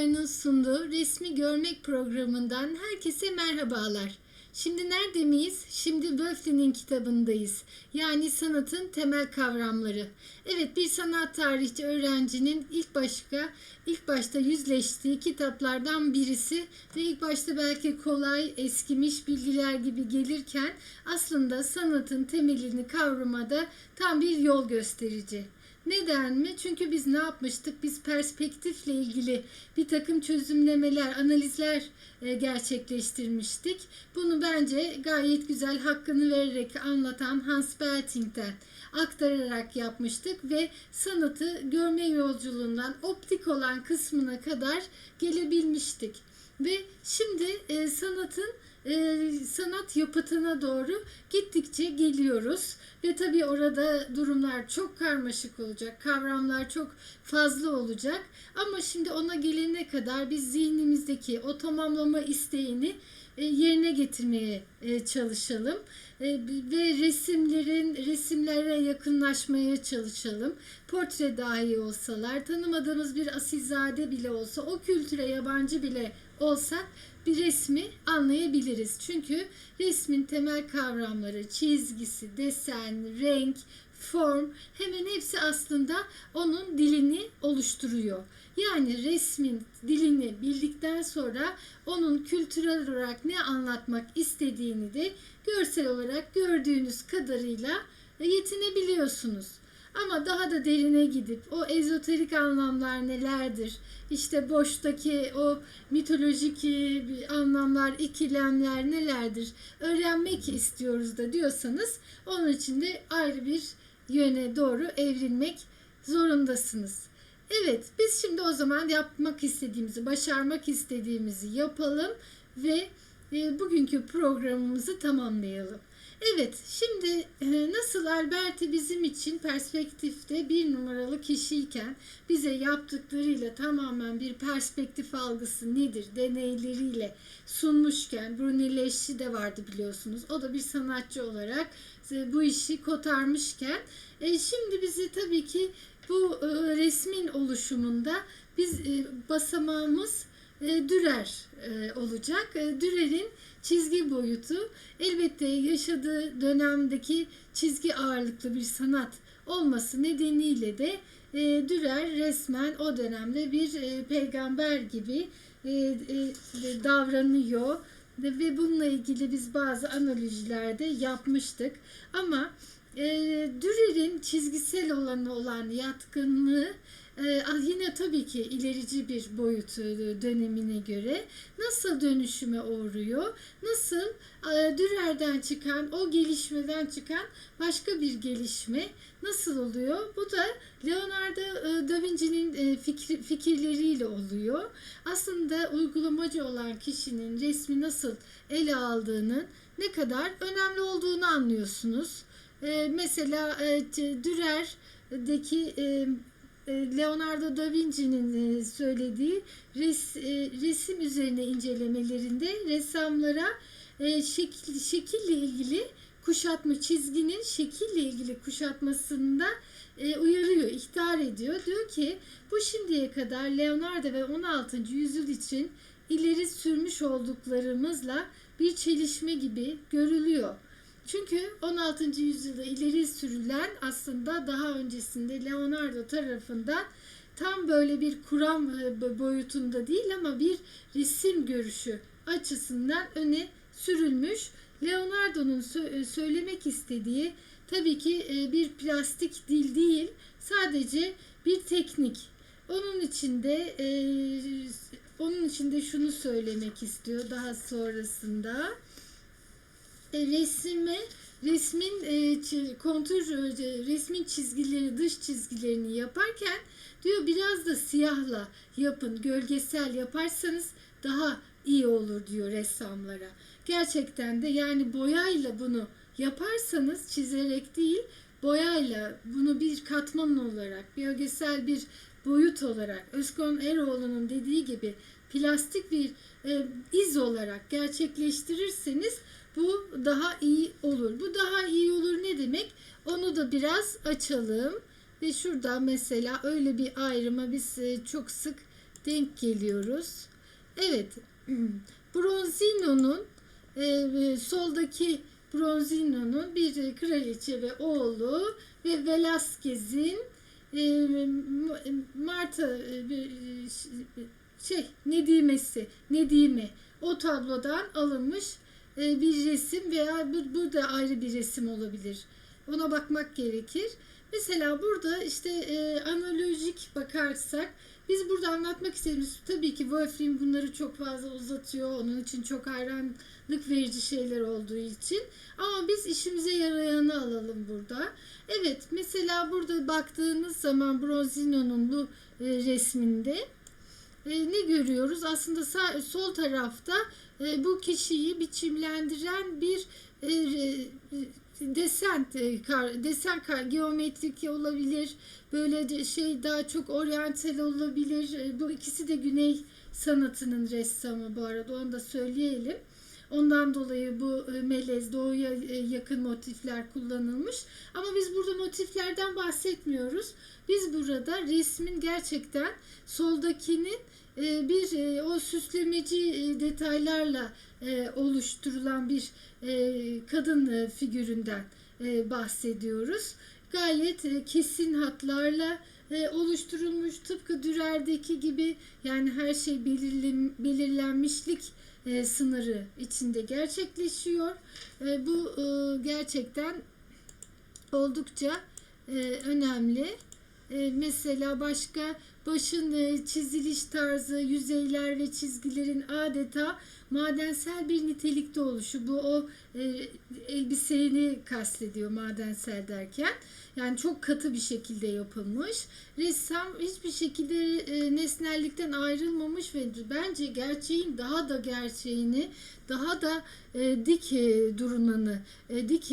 yayınlarının sunduğu Resmi Görmek programından herkese merhabalar. Şimdi nerede miyiz? Şimdi Böflin'in kitabındayız. Yani sanatın temel kavramları. Evet bir sanat tarihçi öğrencinin ilk başta ilk başta yüzleştiği kitaplardan birisi ve ilk başta belki kolay, eskimiş bilgiler gibi gelirken aslında sanatın temelini kavramada tam bir yol gösterici. Neden mi? Çünkü biz ne yapmıştık? Biz perspektifle ilgili bir takım çözümlemeler, analizler e, gerçekleştirmiştik. Bunu bence gayet güzel hakkını vererek anlatan Hans Belting'den aktararak yapmıştık ve sanatı görme yolculuğundan optik olan kısmına kadar gelebilmiştik. Ve şimdi e, sanatın e, sanat yapıtına doğru gittikçe geliyoruz. Ve tabii orada durumlar çok karmaşık olacak, kavramlar çok fazla olacak. Ama şimdi ona gelene kadar biz zihnimizdeki o tamamlama isteğini e, yerine getirmeye e, çalışalım ve resimlerin resimlere yakınlaşmaya çalışalım. Portre dahi olsalar, tanımadığımız bir asilzade bile olsa, o kültüre yabancı bile olsak bir resmi anlayabiliriz. Çünkü resmin temel kavramları, çizgisi, desen, renk, form hemen hepsi aslında onun dilini oluşturuyor. Yani resmin dilini bildikten sonra onun kültürel olarak ne anlatmak istediğini de görsel olarak gördüğünüz kadarıyla yetinebiliyorsunuz. Ama daha da derine gidip o ezoterik anlamlar nelerdir? İşte boştaki o mitolojik anlamlar, ikilemler nelerdir? Öğrenmek istiyoruz da diyorsanız onun için de ayrı bir yöne doğru evrilmek zorundasınız. Evet, biz şimdi o zaman yapmak istediğimizi, başarmak istediğimizi yapalım ve e, bugünkü programımızı tamamlayalım. Evet, şimdi e, nasıl Alberti bizim için perspektifte bir numaralı kişiyken bize yaptıklarıyla tamamen bir perspektif algısı nedir deneyleriyle sunmuşken Brunelleschi de vardı biliyorsunuz. O da bir sanatçı olarak e, bu işi kotarmışken e, şimdi bizi tabii ki bu resmin oluşumunda biz basamağımız Dürer olacak. Dürer'in çizgi boyutu elbette yaşadığı dönemdeki çizgi ağırlıklı bir sanat olması nedeniyle de e, Dürer resmen o dönemde bir e, peygamber gibi e, e, davranıyor ve bununla ilgili biz bazı analojilerde yapmıştık ama e, Dürer'in çizgisel olanı olan yatkınlığı yine tabii ki ilerici bir boyut e, dönemine göre nasıl dönüşüme uğruyor? Nasıl e, Dürer'den çıkan, o gelişmeden çıkan başka bir gelişme nasıl oluyor? Bu da Leonardo e, da Vinci'nin fikir, fikirleriyle oluyor. Aslında uygulamacı olan kişinin resmi nasıl ele aldığının ne kadar önemli olduğunu anlıyorsunuz. Mesela Dürer'deki e, Leonardo da Vinci'nin e, söylediği res, e, resim üzerine incelemelerinde ressamlara şekil, şekille ilgili kuşatma çizginin şekille ilgili kuşatmasında uyarıyor, ihtar ediyor. Diyor ki bu şimdiye kadar Leonardo ve 16. yüzyıl için ileri sürmüş olduklarımızla bir çelişme gibi görülüyor. Çünkü 16. yüzyılda ileri sürülen aslında daha öncesinde Leonardo tarafından tam böyle bir kuram e, boyutunda değil ama bir resim görüşü açısından öne sürülmüş. Leonardo'nun e, söylemek istediği tabii ki e, bir plastik dil değil, sadece bir teknik. Onun içinde onun içinde şunu söylemek istiyor daha sonrasında resime resmin e, kontur e, resmin çizgilerini dış çizgilerini yaparken diyor biraz da siyahla yapın gölgesel yaparsanız daha iyi olur diyor ressamlara. Gerçekten de yani boyayla bunu yaparsanız çizerek değil boyayla bunu bir katman olarak gölgesel bir boyut olarak Özkon Eroğlu'nun dediği gibi plastik bir e, iz olarak gerçekleştirirseniz bu daha iyi olur. Bu daha iyi olur ne demek? Onu da biraz açalım. Ve şurada mesela öyle bir ayrıma biz e, çok sık denk geliyoruz. Evet. Bronzino'nun e, e, soldaki Bronzino'nun bir kraliçe ve oğlu ve Velázquez'in e, Marta e, bir, e, şey Nedimesi, Nedime o tablodan alınmış e, bir resim veya bu, burada ayrı bir resim olabilir. Ona bakmak gerekir. Mesela burada işte e, analojik bakarsak biz burada anlatmak istediğimiz tabii ki Wolfram bunları çok fazla uzatıyor. Onun için çok hayranlık verici şeyler olduğu için. Ama biz işimize yarayanı alalım burada. Evet mesela burada baktığınız zaman Bronzino'nun bu e, resminde e, ne görüyoruz? Aslında sağ, sol tarafta e, bu kişiyi biçimlendiren bir desen desen geometrik olabilir. Böyle şey daha çok oryantal olabilir. Bu ikisi de güney sanatının ressamı bu arada onu da söyleyelim. Ondan dolayı bu e, melez doğuya e, yakın motifler kullanılmış. Ama biz burada motiflerden bahsetmiyoruz. Biz burada resmin gerçekten soldakinin e, bir o süslemeci detaylarla oluşturulan bir kadın figüründen bahsediyoruz. Gayet kesin hatlarla oluşturulmuş tıpkı Dürer'deki gibi yani her şey belirli, belirlenmişlik e, sınırı içinde gerçekleşiyor. E, bu e, gerçekten oldukça önemli. Mesela başka başın çiziliş tarzı, yüzeyler ve çizgilerin adeta madensel bir nitelikte oluşu. Bu o e, elbiseni kastediyor madensel derken. Yani çok katı bir şekilde yapılmış. Ressam hiçbir şekilde e, nesnellikten ayrılmamış ve bence gerçeğin daha da gerçeğini, daha da e, dik e, durunanı, e, dik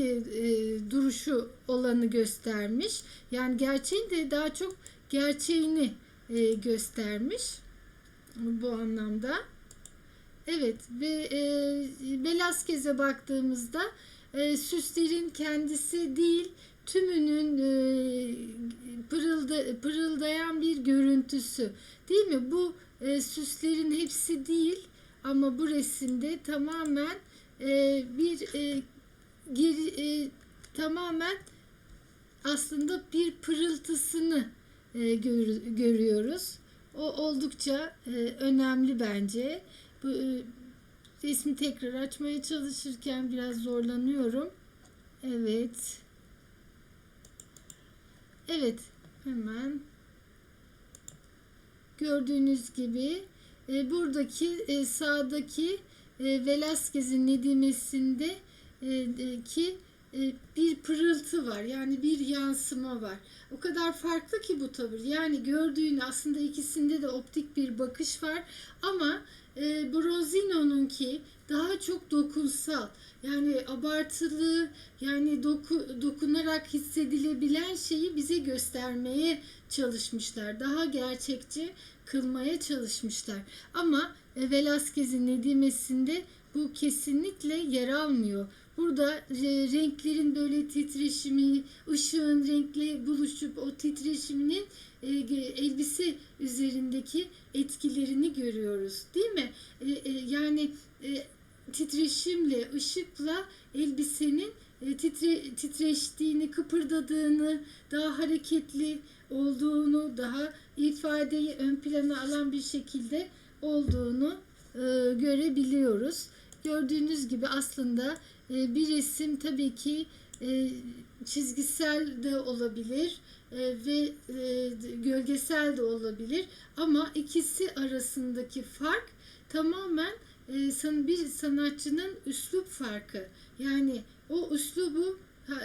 duruşu olanı göstermiş. Yani gerçeğin de daha çok gerçeğini göstermiş bu anlamda. Evet ve e, Velázquez'e baktığımızda e, süslerin kendisi değil tümünün e, pırılda, pırıldayan bir görüntüsü değil mi? Bu e, süslerin hepsi değil ama bu resimde tamamen e, bir e, geri, e, tamamen aslında bir pırıltısını e, gör, görüyoruz. O oldukça e, önemli bence. Bu e, resmi tekrar açmaya çalışırken biraz zorlanıyorum. Evet. Evet, hemen. Gördüğünüz gibi e, buradaki e, sağdaki e, Velázquez'in Nedimesi'nde e, bir pırıltı var. Yani bir yansıma var. O kadar farklı ki bu tavır. Yani gördüğün aslında ikisinde de optik bir bakış var ama e, Bronzino'nunki daha çok dokunsal. Yani abartılı, yani doku, dokunarak hissedilebilen şeyi bize göstermeye çalışmışlar. Daha gerçekçi kılmaya çalışmışlar. Ama e, Velázquez'in Nedimesi'nde bu kesinlikle yer almıyor. Burada e, renklerin böyle titreşimi, ışığın renkle buluşup o titreşiminin e, elbise üzerindeki etkilerini görüyoruz. Değil mi? E, yani titreşimle, ışıkla elbisenin titre, titreştiğini, kıpırdadığını, daha hareketli olduğunu, daha ifadeyi ön plana alan bir şekilde olduğunu görebiliyoruz. Gördüğünüz gibi aslında e, bir resim tabii ki e, çizgisel de olabilir e, ve e, gölgesel de olabilir ama ikisi arasındaki fark tamamen e, bir sanatçının üslup farkı. Yani o üslubu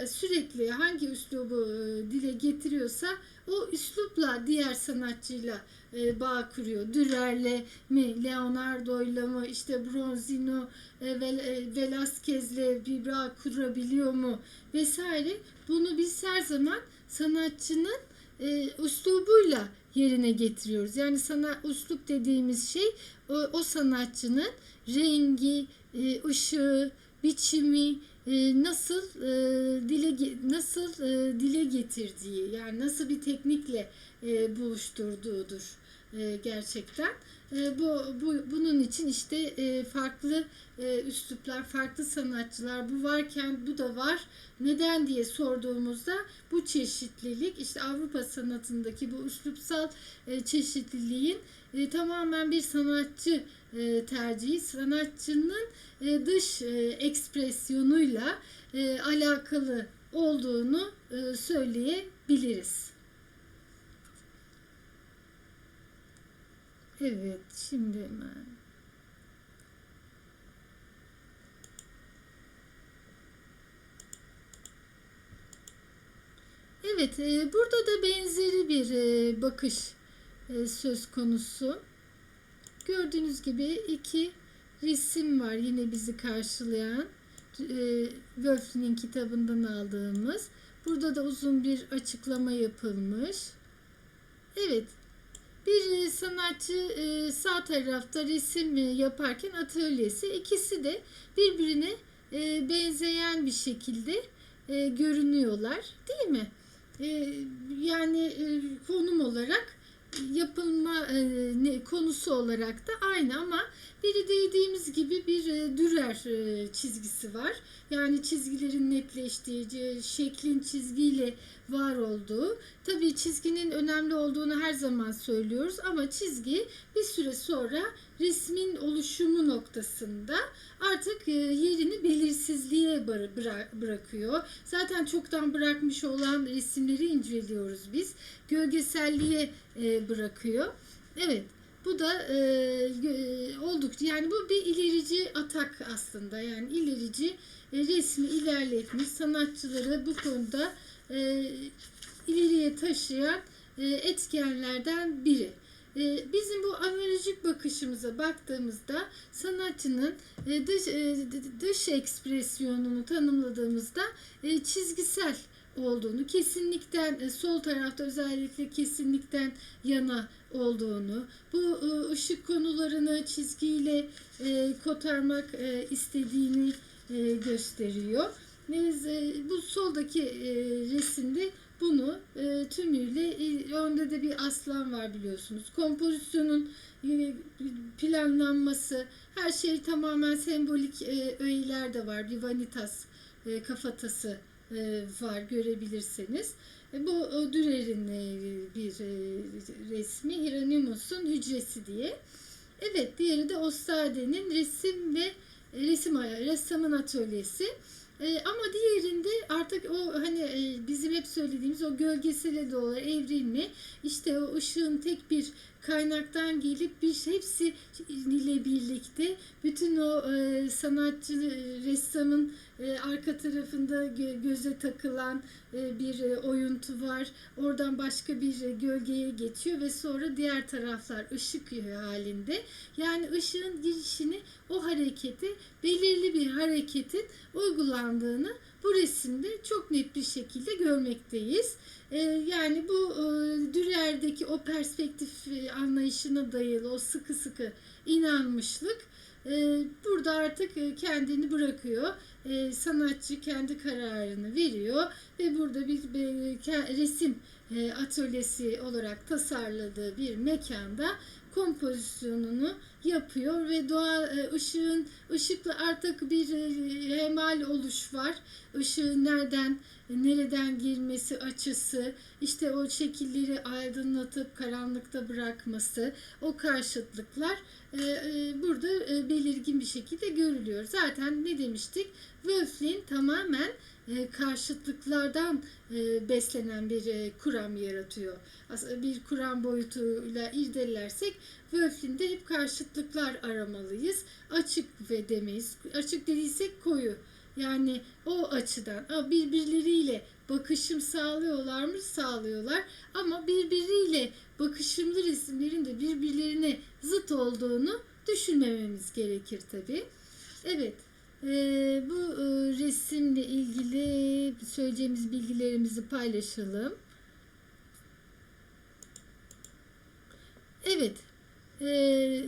sürekli hangi üslubu e, dile getiriyorsa o üslupla diğer sanatçıyla e, bağ kuruyor. Dürer'le mi, Leonardo'yla mı, işte Bronzino, e, Vel, Velázquez'le bir bağ kurabiliyor mu vesaire. Bunu biz her zaman sanatçının üslubuyla yerine getiriyoruz. Yani sana üslup dediğimiz şey o, o sanatçının rengi, e, ışığı, biçimi, nasıl e, dile nasıl e, dile getirdiği yani nasıl bir teknikle e, buluşturduğudur. gerçekten. Bu, bu bunun için işte farklı üsluplar, farklı sanatçılar bu varken bu da var. Neden diye sorduğumuzda bu çeşitlilik işte Avrupa sanatındaki bu üslupsal çeşitliliğin tamamen bir sanatçı tercihi, sanatçının e, dış e, ekspresyonuyla e, alakalı olduğunu söyleyebiliriz. Evet, şimdi hemen. Evet, burada da benzeri bir bakış söz konusu. Gördüğünüz gibi iki resim var yine bizi karşılayan. E, Wölflin'in kitabından aldığımız. Burada da uzun bir açıklama yapılmış. Evet, bir e, sanatçı e, sağ tarafta resim e, yaparken atölyesi ikisi de birbirine benzeyen bir şekilde görünüyorlar değil mi? Yani konum olarak yapılma e, ne, konusu olarak da aynı ama biri dediğimiz gibi bir e, dürer e, çizgisi var. Yani çizgilerin netleştiği, ce- şeklin çizgiyle var olduğu. Tabii çizginin önemli olduğunu her zaman söylüyoruz ama çizgi bir süre sonra resmin oluşumu noktasında artık e, yerini belirsizliğe bıra- bıra- bırakıyor. Zaten çoktan bırakmış olan resimleri inceliyoruz biz. Gölgeselliğe e, bırakıyor. Evet. Bu da e, gö- oldukça yani bu bir ilerici atak aslında yani ilerici e, resmi ilerletmiş sanatçıları bu konuda e, ileriye taşıyan e, etkenlerden biri. E, bizim bu analojik bakışımıza baktığımızda sanatçının e, dış, e, dış ekspresyonunu tanımladığımızda e, çizgisel olduğunu, kesinlikten e, sol tarafta özellikle kesinlikten yana olduğunu, bu e, ışık konularını çizgiyle e, kotarmak istediğini gösteriyor. Biz, e, bu soldaki e, resimde bunu e, tümüyle e, önde de bir aslan var biliyorsunuz. Kompozisyonun e, planlanması, her şey tamamen sembolik e, öğeler de var. Bir vanitas e, kafatası e, var görebilirseniz. E, Bu o Dürer'in e, bir e, resmi Hieronymus'un hücresi diye. Evet diğeri de Ostade'nin resim ve e, resim ressamın atölyesi. E, ama diğerinde artık o hani e, bizim hep söylediğimiz o gölgesele doğru evrilme işte o ışığın tek bir kaynaktan gelip bir hepsi ile birlikte bütün o e, sanatçı e, ressamın e, arka tarafında gö- göze takılan e, bir e, oyuntu var. Oradan başka bir e, gölgeye geçiyor ve sonra diğer taraflar ışık halinde. Yani ışığın girişini o hareketi belirli bir hareketin uygulandığını bu resimde çok net bir şekilde görmekteyiz. E, yani bu e, Dürer'deki o perspektif e, anlayışına dayalı o sıkı sıkı inanmışlık e, burada artık kendini bırakıyor. Sanatçı kendi kararını veriyor ve burada bir, resim atölyesi olarak tasarladığı bir mekanda kompozisyonunu yapıyor ve doğa e, ışığın ışıkla artık bir e, hemal oluş var. Işığın nereden nereden girmesi açısı, işte o şekilleri aydınlatıp karanlıkta bırakması, o karşıtlıklar e, e, burada e, belirgin bir şekilde görülüyor. Zaten ne demiştik? Wölflin tamamen e, karşıtlıklardan e, beslenen bir e, kuram yaratıyor. Aslında bir kuram boyutuyla irdelersek Wölflin'de hep karşıtlıklar aramalıyız. Açık ve demeyiz. Açık dediysek koyu. Yani o açıdan birbirleriyle bakışım sağlıyorlar mı? Sağlıyorlar. Ama birbiriyle bakışımlı resimlerin de birbirlerine zıt olduğunu düşünmememiz gerekir tabi. Evet. Ee, bu e, resimle ilgili söyleyeceğimiz bilgilerimizi paylaşalım. Evet. Ee,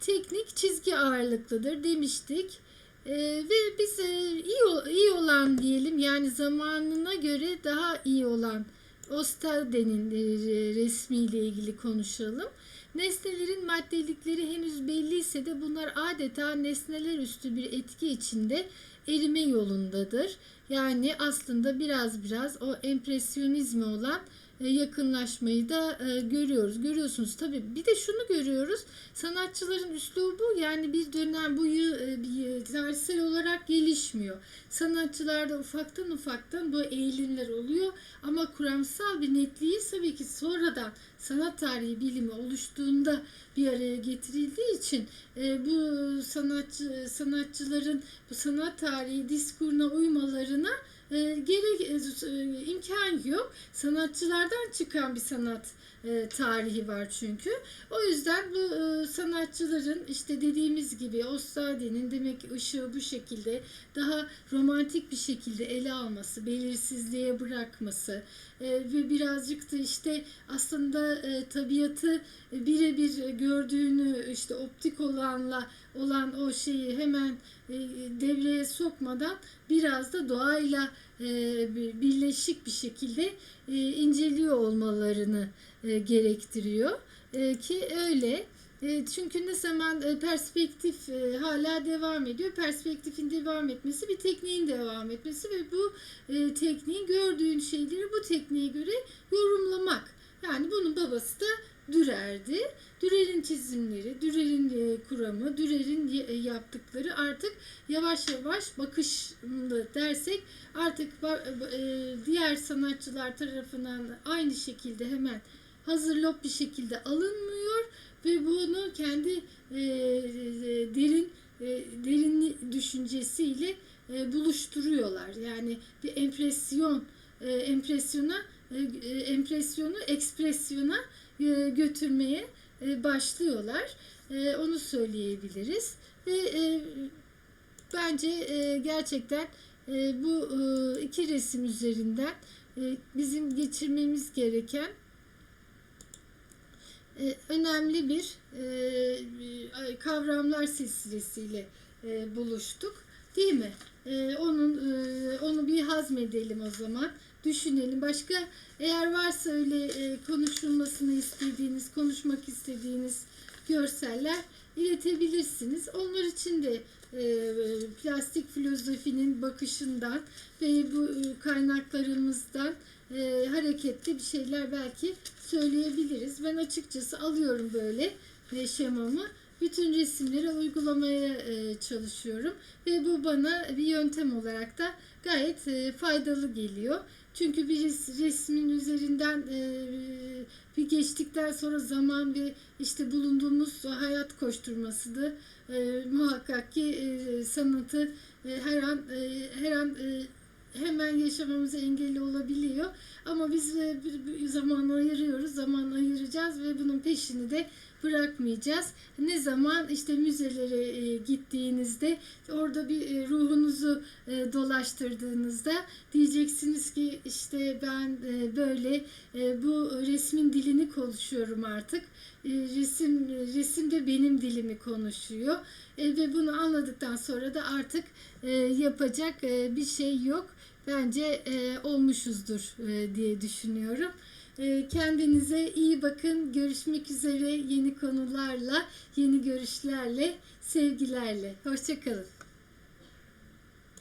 teknik çizgi ağırlıklıdır demiştik. E, ve biz e, iyi iyi olan diyelim yani zamanına göre daha iyi olan Ostade'nin e, resmiyle ilgili konuşalım. Nesnelerin maddelikleri henüz belliyse de bunlar adeta nesneler üstü bir etki içinde erime yolundadır. Yani aslında biraz biraz o empresyonizme olan yakınlaşmayı da e, görüyoruz. Görüyorsunuz tabii. Bir de şunu görüyoruz. Sanatçıların üslubu yani bir dönem e, bir tarihsel olarak gelişmiyor. Sanatçılarda ufaktan ufaktan bu eğilimler oluyor ama kuramsal bir netliği tabii ki sonradan sanat tarihi bilimi oluştuğunda bir araya getirildiği için e, bu sanatçı sanatçıların bu sanat tarihi diskuruna uymalarına e, gerek e, imkan yok. Sanatçılardan çıkan bir sanat e, tarihi var çünkü. O yüzden bu e, sanatçıların işte dediğimiz gibi Ostade'nin demek ki ışığı bu şekilde daha romantik bir şekilde ele alması, belirsizliğe bırakması e, ve birazcık da işte aslında e, tabiatı birebir gördüğünü işte optik olanla olan o şeyi hemen e, devreye sokmadan biraz da doğayla e, bir- birleşik bir şekilde e, inceliyor olmalarını gerektiriyor ki öyle. Çünkü ne zaman perspektif hala devam ediyor. Perspektifin devam etmesi bir tekniğin devam etmesi ve bu tekniğin gördüğün şeyleri bu tekniğe göre yorumlamak. Yani bunun babası da Dürer'di. Dürer'in çizimleri, Dürer'in e, kuramı, Dürer'in e, yaptıkları artık yavaş yavaş bakışlı dersek artık e, diğer sanatçılar tarafından aynı şekilde hemen hazırlop bir şekilde alınmıyor ve bunu kendi derin derin düşüncesiyle buluşturuyorlar. Yani bir empresyon empresyona empresyonu ekspresyona götürmeye e, başlıyorlar. E, onu söyleyebiliriz ve e, bence e, gerçekten e, bu e, iki resim üzerinden e, bizim geçirmemiz gereken e, önemli bir e, kavramlar silsilesiyle e, buluştuk. Değil mi? E, onun e, onu bir hazmedelim o zaman. Düşünelim. Başka eğer varsa öyle e, konuşulmasını istediğiniz, konuşmak istediğiniz görseller iletebilirsiniz. Onlar için de e, plastik filozofinin bakışından ve bu e, kaynaklarımızdan e, hareketli bir şeyler belki söyleyebiliriz. Ben açıkçası alıyorum böyle e, şemamı. Bütün resimleri uygulamaya e, çalışıyorum ve bu bana bir yöntem olarak da gayet e, faydalı geliyor. Çünkü bir res- resmin üzerinden e, bir geçtikten sonra zaman ve işte bulunduğumuz hayat koşturmasıdır. E, muhakkak ki e, sanatı her an her an hemen yaşamamıza engel olabiliyor. Ama biz zaman ayırıyoruz, zaman ayıracağız ve bunun peşini de bırakmayacağız. Ne zaman işte müzelere e, gittiğinizde orada bir e, ruhunuzu e, dolaştırdığınızda diyeceksiniz ki işte ben böyle bu resmin dilini konuşuyorum artık. Resim resim de benim dilimi konuşuyor. Ve bunu anladıktan sonra da artık yapacak bir şey yok. Bence olmuşuzdur diye düşünüyorum. E, kendinize iyi bakın. Görüşmek üzere yeni konularla, yeni görüşlerle, sevgilerle. Hoşçakalın.